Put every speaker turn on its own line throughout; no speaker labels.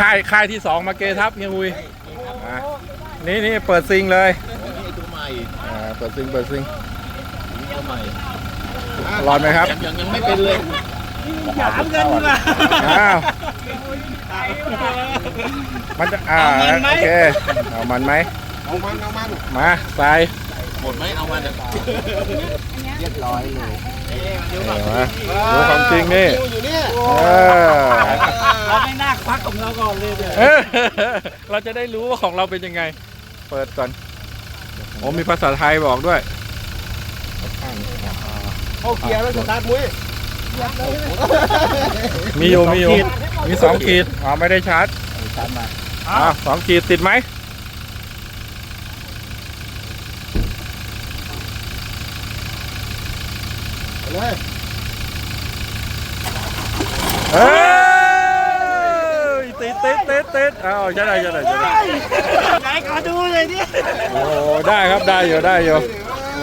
ค่ายค่ายที่สองมาเกทับเฮียหุยอะนี่นี่เปิดซิงเลย
นี่ตัวใหม่
อ่าเปิดซิงเปิดซิง
นี่ตัวใหม่
ร้อนไหมครับ
ยังยังยังไม่เป็นเลย
หยามกันดีกว่า
อ้าวมันจะอ่าโอเคเอามันไหม
เอามันเอามัน
มาใส่
หมดไหมเอามันอะ
เรียบร้อยเลย
เดี๋ยวมาดูความจริงนี่
อยู่เนี่ย
เออ
เราไม่น่าควักของเราก่อนเลยเนี่ย
เออเราจะได้รู้ว่าของเราเป็นยังไง เปิดก่อนโอ้มีภาษาไทยบอกด้วย
เข้าเกียร์แล้วสตาร์ทมุ้ย
มีอยู่มีอยู่มีสองขีดอ๋อไม่ได้ชาร์จ
ชาร์จมา
อ่าสองขีดติดไหม
ไปเลย
เอ้ย ติดติดติดติดอ้าวใช่ได้ใช่ได้ใช่ได้
ไหนขอดูเลยดิ
โอ้ได้ครับได้อยู่ได้อยู่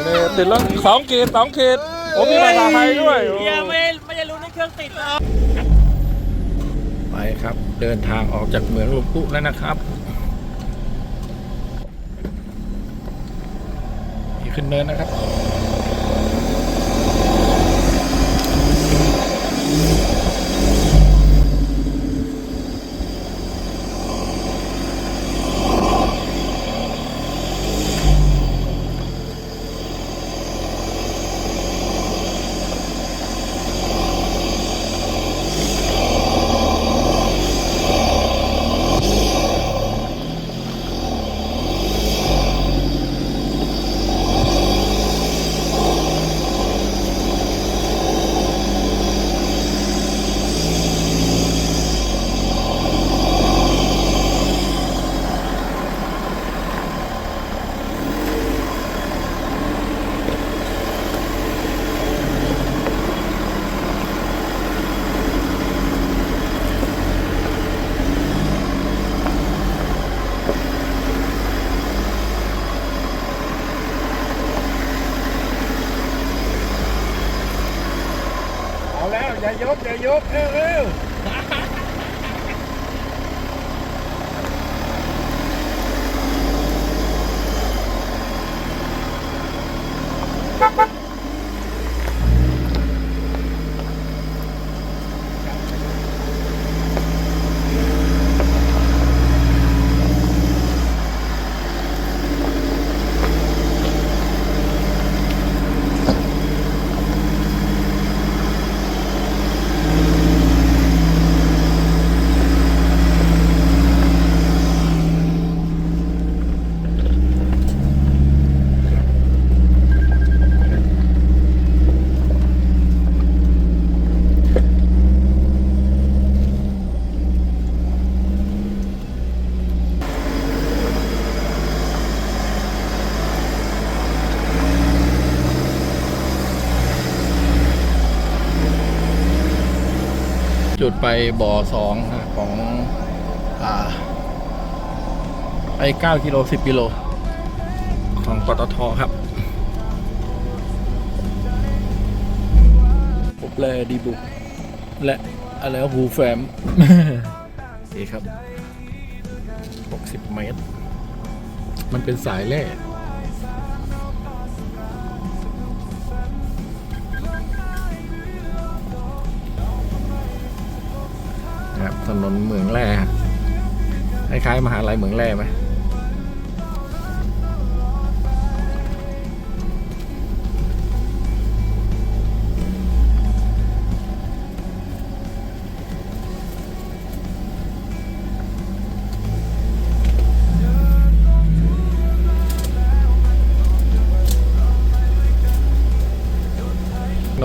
นี่ติดแล้วสองขีดสองขีดโอ้มีภาษาไทยด้วยโอ้
เฮียไม่ไม่ได้รู้ในเครื่องติดแล้ว
ไปครับเดินทางออกจากเหมืองหลวงปู่แล้วนะครับนี่ขึ้นเนินนะครับ อย่ายกอย่ายกเร็ว บ่อสองของอ่าไปเก้ากิโลสิบกิโล ของปตทครับพบแลดีบุกและอะไรวะฮูแฟมนี่ครับ 60 เมตร มันเป็นสายแร่ นะครับถนนเหมืองแร่คล้ายๆมหาลัยเหมืองแร่ไหม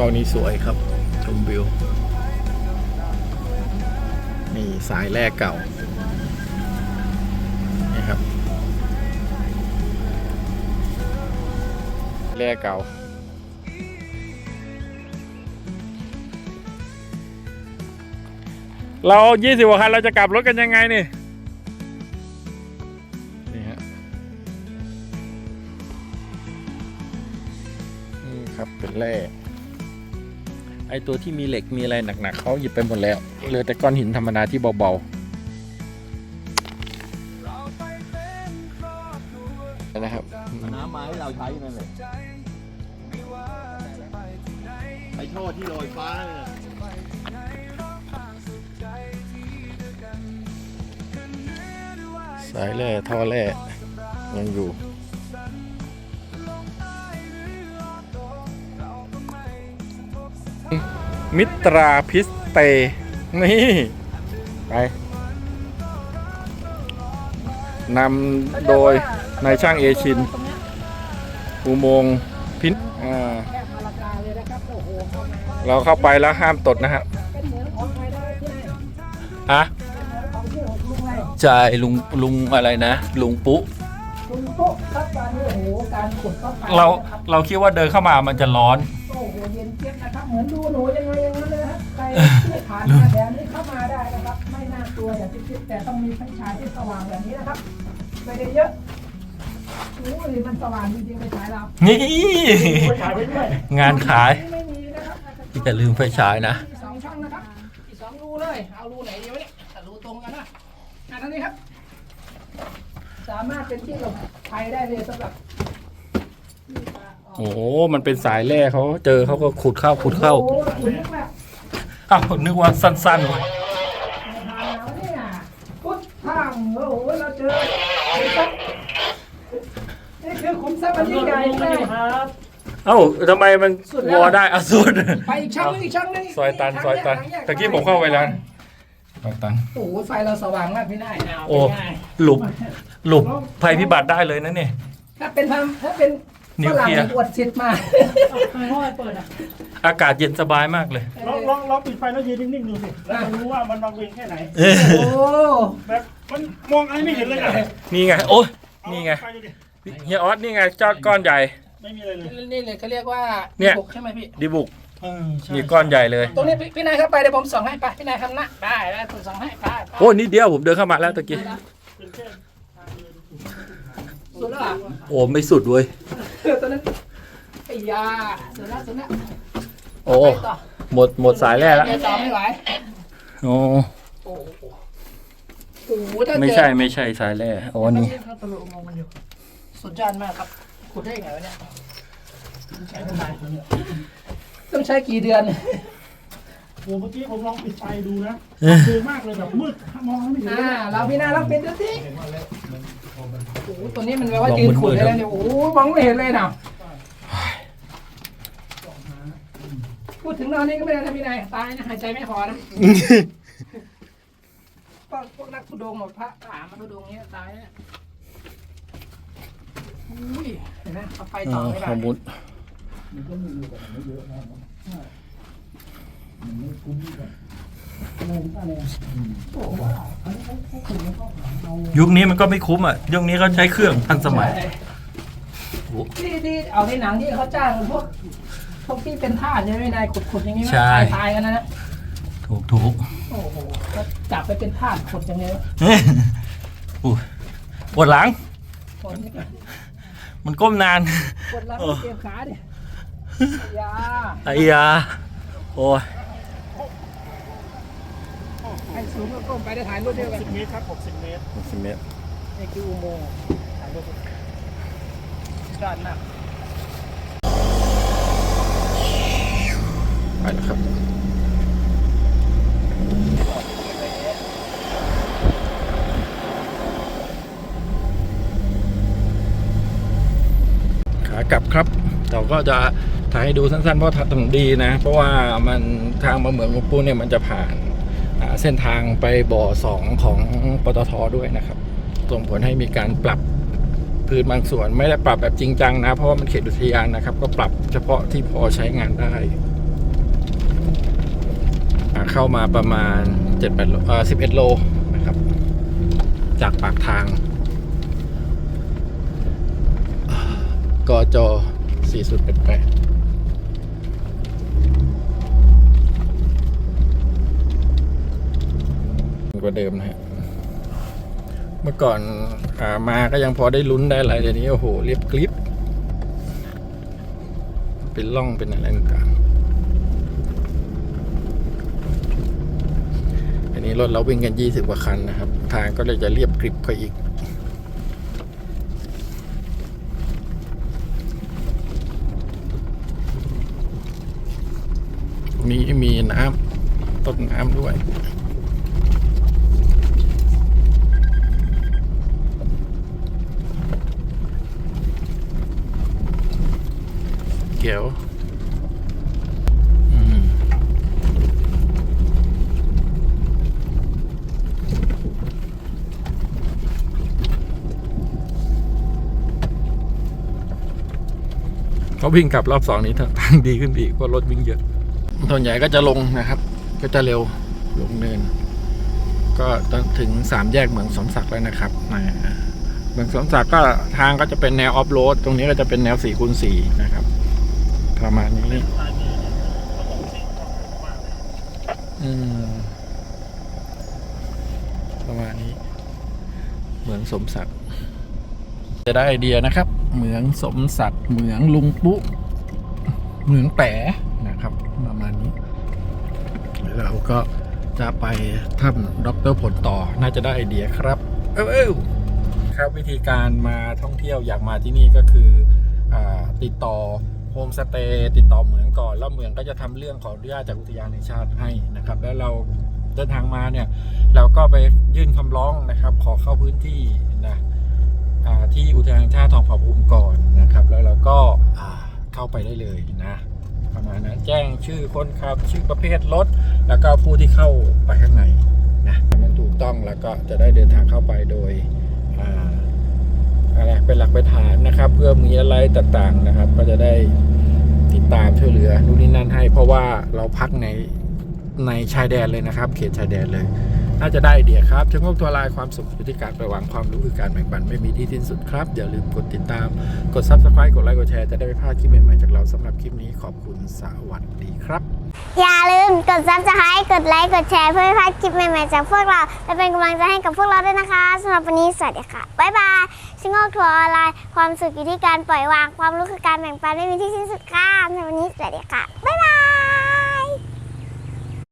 นอกนี้สวยครับ ชมวิว สายแรกเก่านี่ครับแรกเก่า เรา20กว่าคันเราจะกลับรถกันยังไงนี่นี่ฮะนี่ครับเป็นแร่ ไอตัวที่มีเหล็กมีอะไรหนักๆเขาหยิบไปหมดแล้วเหลือแต่ก้อนหินธรรมดาที่เบาๆนะครับ
น้ำไม้ที่เราใช้นั่นแหละไอท่อที่ลอยฟ้า
สายแร่ท่อแร่ยังอยู่ มิตราพิสเต นี่ ไปนำโดยนายช่างเอชิน อุโมงค์พินอ่า
แค่มาราคาเลยนะครับโอ้โหเข้ามา
เราเข้าไปแล้วห้ามตดนะฮะ
เป็นเหมือนของใครได้ที่ไหน
ฮะ
ของที่หกลุงไร
ใช่ลุงลุงอะไรนะ ลุงปุ๊
ลุงปุ๊ครับการนี้โอ้โหการขุดเข้าไป
เรา
นะครับ
เราคิดว่าเดินเข้ามามันจะร้อน
โอ้โหเย็นเจี๊ยบนะครับ เหมือนดูหนูยัง ผ่านมาแถวนี้เข้ามาได้นะครับ ไม่น่ากลัวอย่างที่คิดแต่ต้องมีไฟฉายที่สว่างแบบนี้นะครับไม่ได้เยอะโอ้ยมันสว่างจริงๆไฟฉายเรา
นี่
ไฟฉายไปด้วย
งานขาย
ไม่มีนะครับ
ที่ลืมไฟฉายนะ
สองช่องนะครับมีสองรูเลยเอารูไหนดีวะเนี่ยแต่รูตรงกันนะอันนี้ครับ สามารถเป็นที่หลบภัยได้เลยสำหรับ
โอ้โหมันเป็นสายแร่เขาเจอเขาก็ขุดเข้าขุดเข้า
โอ้โหขุดลึก
อ้าวนึกว่าสั้นๆวะ
พุทธทางโอ้โหเราเจอขุมทรัพย์นี่คือขุมทรัพย์อันยิ่งใหญ่เลย
เอ้าทำไมมัน
ว
อได้อะสุด
ไปอีกช่องนึงอีกช่องนึง
ซอยตันซอยตันตะกี้ผมเข้าไปแล้วซอยตัน
โอ้โหไฟเราสว่างมากพี่นายเอา
โอ้หลุบหลุบภัยพิบัติได้เลยนะเนี่ย
ถ้าเป็นทางถ้าเป็น
นิ
ฝ
ว
รั่ง
เคลียร์
อวดสิทธิ์มา
อากาศเย็นสบายมากเลย
ลองลองลองปิดไฟแล้วยืนนิ่งๆดูสิแล้วจะรู้ว่ามันวังเวงแค่ไหน
โอ้
แบบมันมองอะไรไม่เห็นเลยอะ
นี่ไง โอ้ยนี่ไง
เอาฟดูดิ
เฮียออสนี่ไงจอดก้อนใหญ่
ไม่มีอะไรเลย
นี่เลยเขาเรียกว่า
เนี่ย
บุกใช่ไหมพี่
ดีบุก
เออใช่
นี่ก้อนใหญ่เลย
ตรงนี้พี่พี่นายเข้าไปเดี๋ยวผมส่องให้ไปพี่นายทำหน้าได้ได้ผมส่องให้ไปไป
โอ้ยนิดเดียวผมเดินเข้ามาแล้วตะกี้
เป็นแค่
สุดแล้วเหรอ
โอ้ไม่สุดเว้ย
เออตอนนั้นไอ้ยาสุดแล้วสุดแล้ว
โอ้
ไปต่อ
หมดหมดสายแร่แล้ว
เดี๋ยวต่อไม่ไหว
โอ้
โอ้โหโอ้โหถ้าเจอ
ไม่ใช่ไม่ใช่สายแร่โอ้นี่
เขาตะลุมองมันอยู่สุดยอดมากครับขุดได้ยังไงวะเนี่ยใช้เวลาต้องใช้กี่เดือน
โอ้เมื่อกี้ผมลองปิดไฟดูนะมืดมากเลยแบบมืดมองไม่เห็นเล
อ่าย
อะ
เราพี่นาเราเป็นดูสิโอ้โห ตัวนี้มันแปลว่ายืนขุดได้แล้วเนี่ยโอ้โหมองไม่เห็นเลยนะพูดถึงตอนนี้ก็ไม่ได้นะพี่นายตายนะหายใจไม่พอนะพวกพวกนักทุดงค์หมดพระป่ามาทุดงค์เนี้ยตายนะอุ้ยเห็นไหมเอาไฟต่อไม่ได้
ขมุดยุค นี้มันก็ไม่คุ้มอะ ยุคนี้เขาใช้เครื่องทันสมัย
ที่ที่เอาในหนังที่เขาจ้างพวกพวกที่เป็นทาสใช่ไหมนายขุดๆอย่างนี้ไหม
ใช่
ตายตายกันนะนะ
ถูกถูก
โอ้โหก็จับไปเป็นทาสขุดอย่างเงี้ย
อุ้ยปวดหลัง
คนนี้ก็
มันก้มนาน
ปวดหลังเจ็บขาดิยา
ไอ้ยาโอ้ย
ให้สูงก็ก้มไปได้ถ่ายรูปเดียวกัน
สิบเมตรครับหกสิบเมตร
สิเมตร
นี่คืออุโมงค์ถ่ายรูปยอดมาก
ไปแล้วครับขากลับครับเราก็จะถ่ายให้ดูสั้นๆ เพราะถนนดีนะ เพราะว่ามันทางมาเหมืองหลวงปูเนี่ยมันจะผ่านอ่า เส้นทางไปบ่อสองของปตทด้วยนะครับ ส่งผลให้มีการปรับพื้นบางส่วน ไม่ได้ปรับแบบจริงจังนะ เพราะว่ามันเขตอุทยานนะครับ ก็ปรับเฉพาะที่พอใช้งานได้ เข้ามาประมาณ7 8โลเอ่อ11โลนะครับ จากปากทางกจ4088 กว่าเดิมนะฮะ เมื่อก่อนอามาก็ยังพอได้ลุ้นได้อะไรเดี๋ยวนี้โอ้โหเรียบกริบเป็นล่องเป็นอะไรต่างๆอันนี้รถเราวิ่งกันยี่สิบกว่าคันนะครับ ทางก็เลยจะเรียบกริบกว่าอีกนี้มีน้ำต้นน้ำด้วย เกี่ยวอืมเขาวิ่งกลับรอบสองนี้ทางทางดีขึ้นไปอีกเพราะรถวิ่งเยอะส่วนใหญ่ก็จะลงนะครับ ก็จะเร็วลงเนิน ก็จนถึงสามแยกเหมืองสมศักดิ์แล้วนะครับนะเหมืองสมศักดิ์ก็ทางก็จะเป็นแนวออฟโรดตรงนี้ก็จะเป็นแนวสี่คูณสี่นะครับ ประมาณนี้อืมประมาณนี้ เหมืองสมศักดิ์จะได้ไอเดียนะครับ เหมืองสมศักดิ์เหมืองลุงปุ๊เหมืองแปะนะครับ ประมาณนี้เราก็จะไปถ้ำดรผลต่อน่าจะได้ไอเดียครับ เอ้าเอ้าครับวิธีการมาท่องเที่ยวอยากมาที่นี่ก็คืออติดต่อ โฮมสเตย์ติดต่อเหมืองก่อน แล้วเหมืองก็จะทำเรื่องขออนุญาตจากอุทยานแห่งชาติให้นะครับ แล้วเราเดินทางมาเนี่ยเราก็ไปยื่นคำร้องนะครับ ขอเข้าพื้นที่นะที่อุทยานแห่งชาติทองผาภูมิก่อนนะครับ แล้วเราก็เข้าไปได้เลยนะประมาณนั้นแจ้งชื่อคนขับชื่อประเภทรถ แล้วก็ผู้ที่เข้าไปข้างในนะมันถูกต้องแล้วก็จะได้เดินทางเข้าไปโดยอ่า เป็นหลักเป็นฐานนะครับ เพื่อมีอะไรต่างๆนะครับ ก็จะได้ติดตามช่วยเหลือนู่นนี่นั่นให้ เพราะว่าเราพักในในชายแดนเลยนะครับ เขตชายแดนเลย น่าจะได้ไอเดียครับชงกตัวลายความสุขอยู่ที่การระวังความรู้คือการแบ่งปันไม่มีที่สิ้นสุดครับ อย่าลืมกดติดตาม กด subscribe กดไลค์กดแชร์จะได้ไม่พลาดคลิปใหม่ๆจากเราสำหรับคลิปนี้ขอบคุณสวัสดีครับ
อย่าลืมกด subscribe กดไลค์กดแชร์เพื่อไม่พลาดคลิปใหม่ๆจากพวกเรา และเป็นกำลังใจให้กับพวกเราด้วยนะคะสำหรับวันนี้สวัสดีค่ะ บ๊ายบายชิงโง่ทัวร์ออนไลน์ความสุขอยู่ที่การปล่อยวางความรู้คือการแบ่งปันไม่มีที่สิ้นสุดค่ะสำหรับวันนี้สวัสดีค่ะ บ๊ายบาย